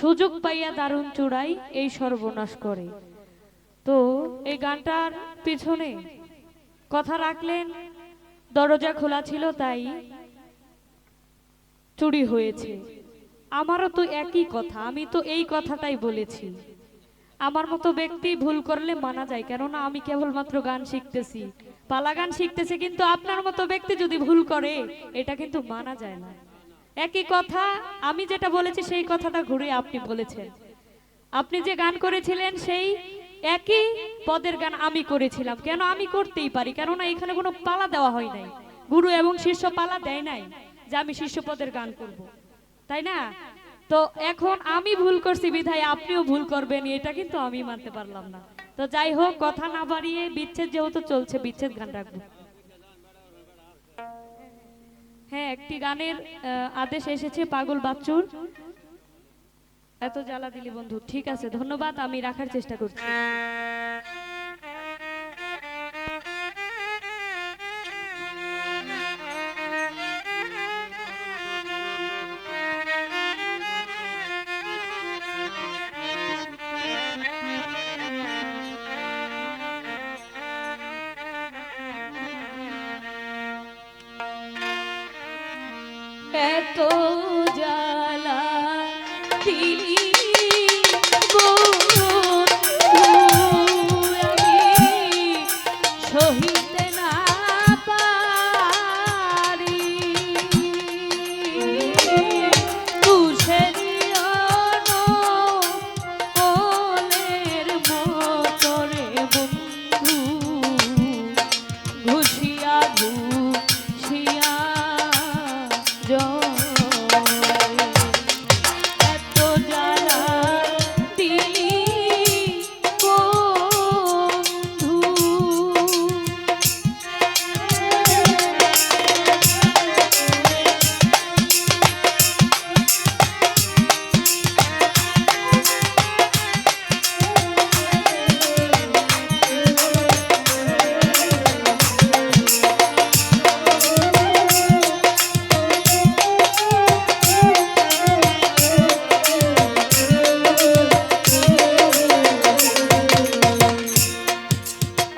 সুযোগ পাইয়া দারুণ চূড়াই এই সর্বনাশ করে। তো, এই গানটার পিছনে কথা রাখলেন, দরজা খোলা ছিল তাই চুরি হয়েছে। আমারও তো একই কথা, আমি তো এই কথাটাই বলেছি। আমার মতো ব্যক্তি ভুল করলে মানা যায়, কেননা আমি কেবলমাত্র গান শিখতেছি। পালা গান শিখতেছি, কিন্তু আপনার মতো ব্যক্তি যদি ভুল করে, এটা কিন্তু মানা যায় না। একই কথা, আমি যেটা বলেছি সেই কথাটা ঘুরে আপনি বলেছেন। আপনি যে গান করেছিলেন সেই একই পদের গান আমি করেছিলাম। কেন আমি করতেই পারি? কেননা এখানে কোনো পালা দেওয়া হয় নাই। গুরু এবং শিষ্য পালা দেয় নাই যে আমি শিষ্য পদের গান করব। তাই না? তো এখন আমি ভুল করছি বিধায় আপনিও ভুল করবেন, এটা কিন্তু আমি মানতে পারলাম না। তো যাই হোক, কথা না বাড়িয়ে বিচ্ছেদ যেহেতু চলছে, বিচ্ছেদ গান রাখব। হ্যাঁ একটি গানের আদেশ এসেছে, পাগল বাচ্চুর। এত জ্বালা দিলি বন্ধু, ঠিক আছে, ধন্যবাদ, আমি রাখার চেষ্টা করছি।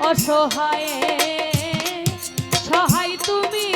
অসহায়। সহায় তুমি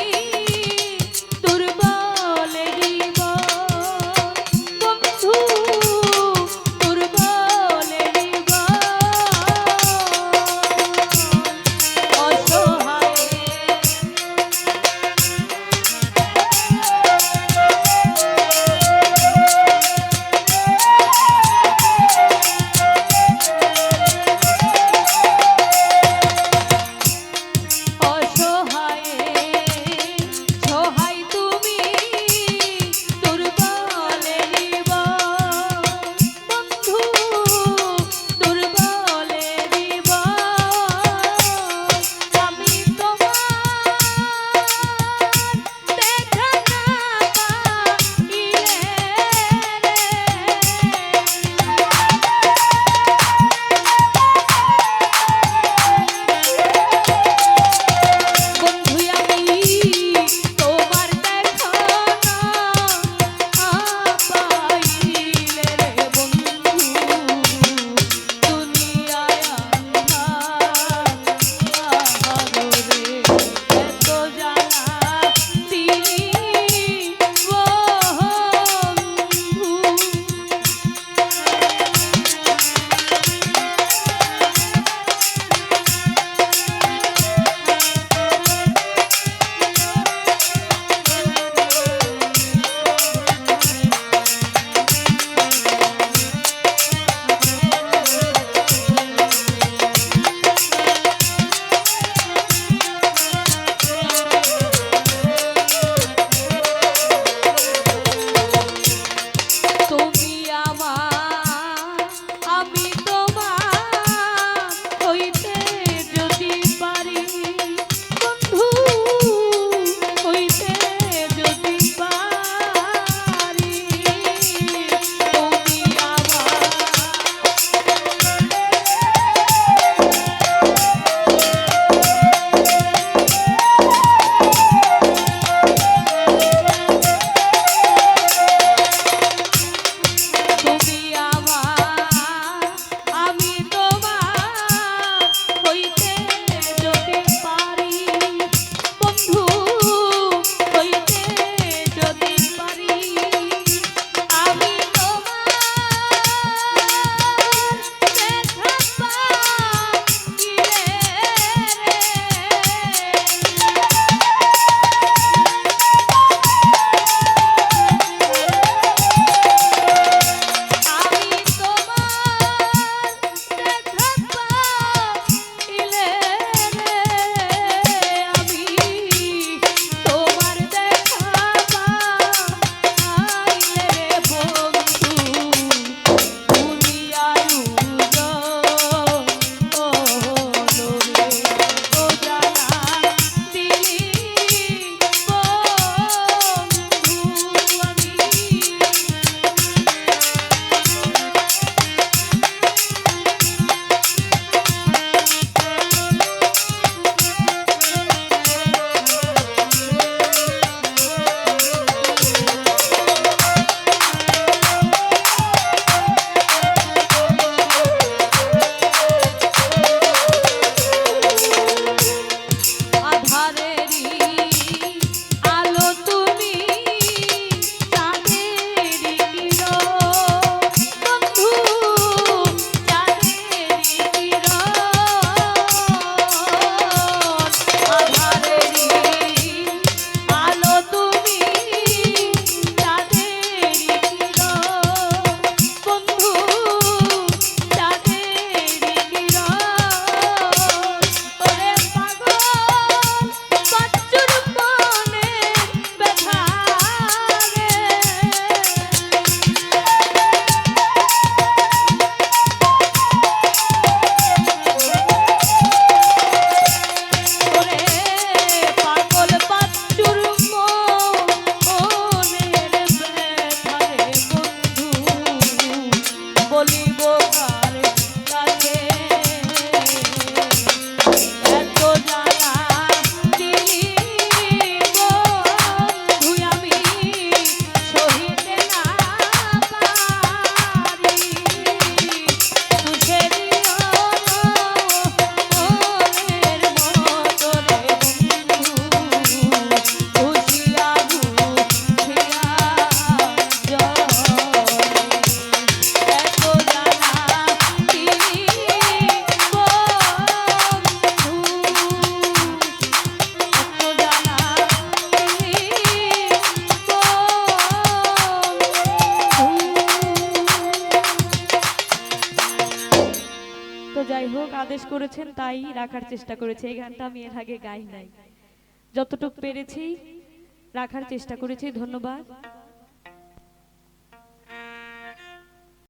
যাই হোক, আদেশ করেছেন, তাই রাখার চেষ্টা করেছি। এই গানটা আমি এর আগে গাই নাই। যতটুকু পেরেছি, রাখার চেষ্টা করেছি। ধন্যবাদ।